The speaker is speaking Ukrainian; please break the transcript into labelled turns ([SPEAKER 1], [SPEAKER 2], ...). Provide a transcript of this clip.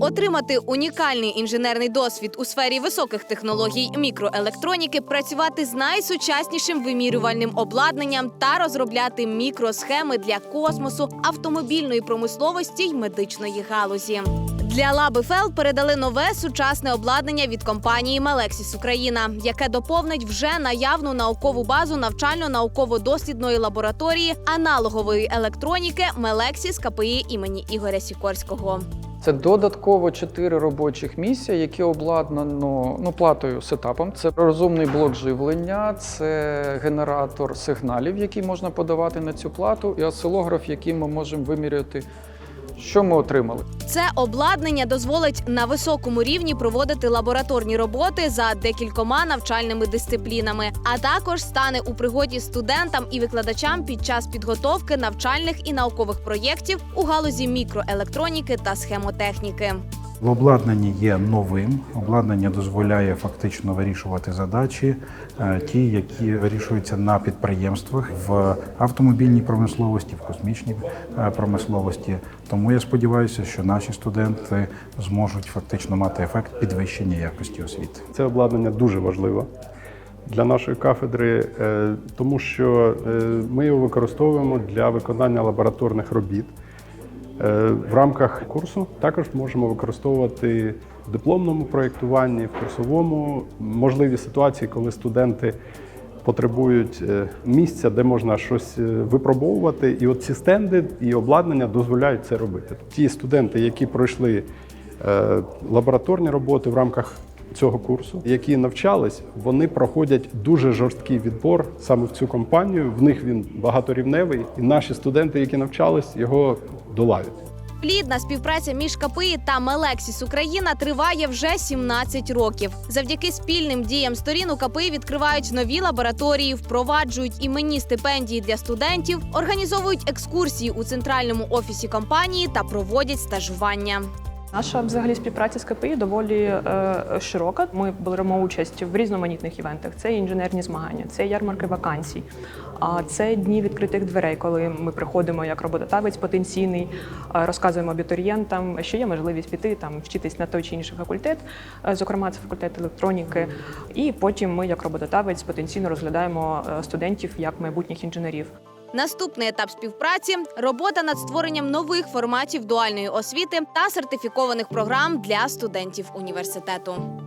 [SPEAKER 1] отримати унікальний інженерний досвід у сфері високих технологій мікроелектроніки, працювати з найсучаснішим вимірювальним обладнанням та розробляти мікросхеми для космосу, автомобільної промисловості й медичної галузі. Для Лаби Фел передали нове сучасне обладнання від компанії Мелексіс Україна, яке доповнить вже наявну наукову базу навчально-науково-дослідної лабораторії аналогової електроніки Мелексіс КПІ імені Ігоря Сікорського.
[SPEAKER 2] Це додатково чотири робочих місця, які обладнано ну, платою сетапом. Це розумний блок живлення, це генератор сигналів, які можна подавати на цю плату, і осцилограф, який ми можемо виміряти, що ми отримали.
[SPEAKER 1] Це обладнання дозволить на високому рівні проводити лабораторні роботи за декількома навчальними дисциплінами, а також стане у пригоді студентам і викладачам під час підготовки навчальних і наукових проєктів у галузі мікроелектроніки та схемотехніки.
[SPEAKER 3] В обладнанні є новим. Обладнання дозволяє фактично вирішувати задачі, е, ті, які вирішуються на підприємствах в автомобільній промисловості, в космічній е, промисловості. Тому я сподіваюся, що наші студенти зможуть фактично мати ефект підвищення якості освіти.
[SPEAKER 4] Це обладнання дуже важливо для нашої кафедри, е, тому що ми його використовуємо для виконання лабораторних робіт. Е, В рамках курсу також можемо використовувати в дипломному проєктуванні, в курсовому можливі ситуації, коли студенти потребують е, місця, де можна щось е, випробовувати. І от ці стенди і обладнання дозволяють це робити. Ті студенти, які пройшли лабораторні роботи в рамках цього курсу, які навчались, вони проходять дуже жорсткий відбор саме в цю компанію. В них він багаторівневий, і наші студенти, які навчались, його долають.
[SPEAKER 1] Плідна співпраця між КПІ та Мелексіс Україна триває вже 17 років. Завдяки спільним діям сторін у КПІ відкривають нові лабораторії, впроваджують іменні стипендії для студентів, організовують екскурсії у центральному офісі компанії та проводять стажування.
[SPEAKER 5] Наша взагалі співпраця з КПІ доволі е, широка. Ми беремо участь в різноманітних івентах. Це інженерні змагання, це ярмарки вакансій, а це дні відкритих дверей, коли ми приходимо як роботодавець потенційний, е, розказуємо абітурієнтам, що є можливість піти там вчитись на той чи інший факультет, е, зокрема це факультет електроніки. І потім ми, як роботодавець, потенційно розглядаємо е, студентів як майбутніх інженерів.
[SPEAKER 1] Наступний етап співпраці робота над створенням нових форматів дуальної освіти та сертифікованих програм для студентів університету.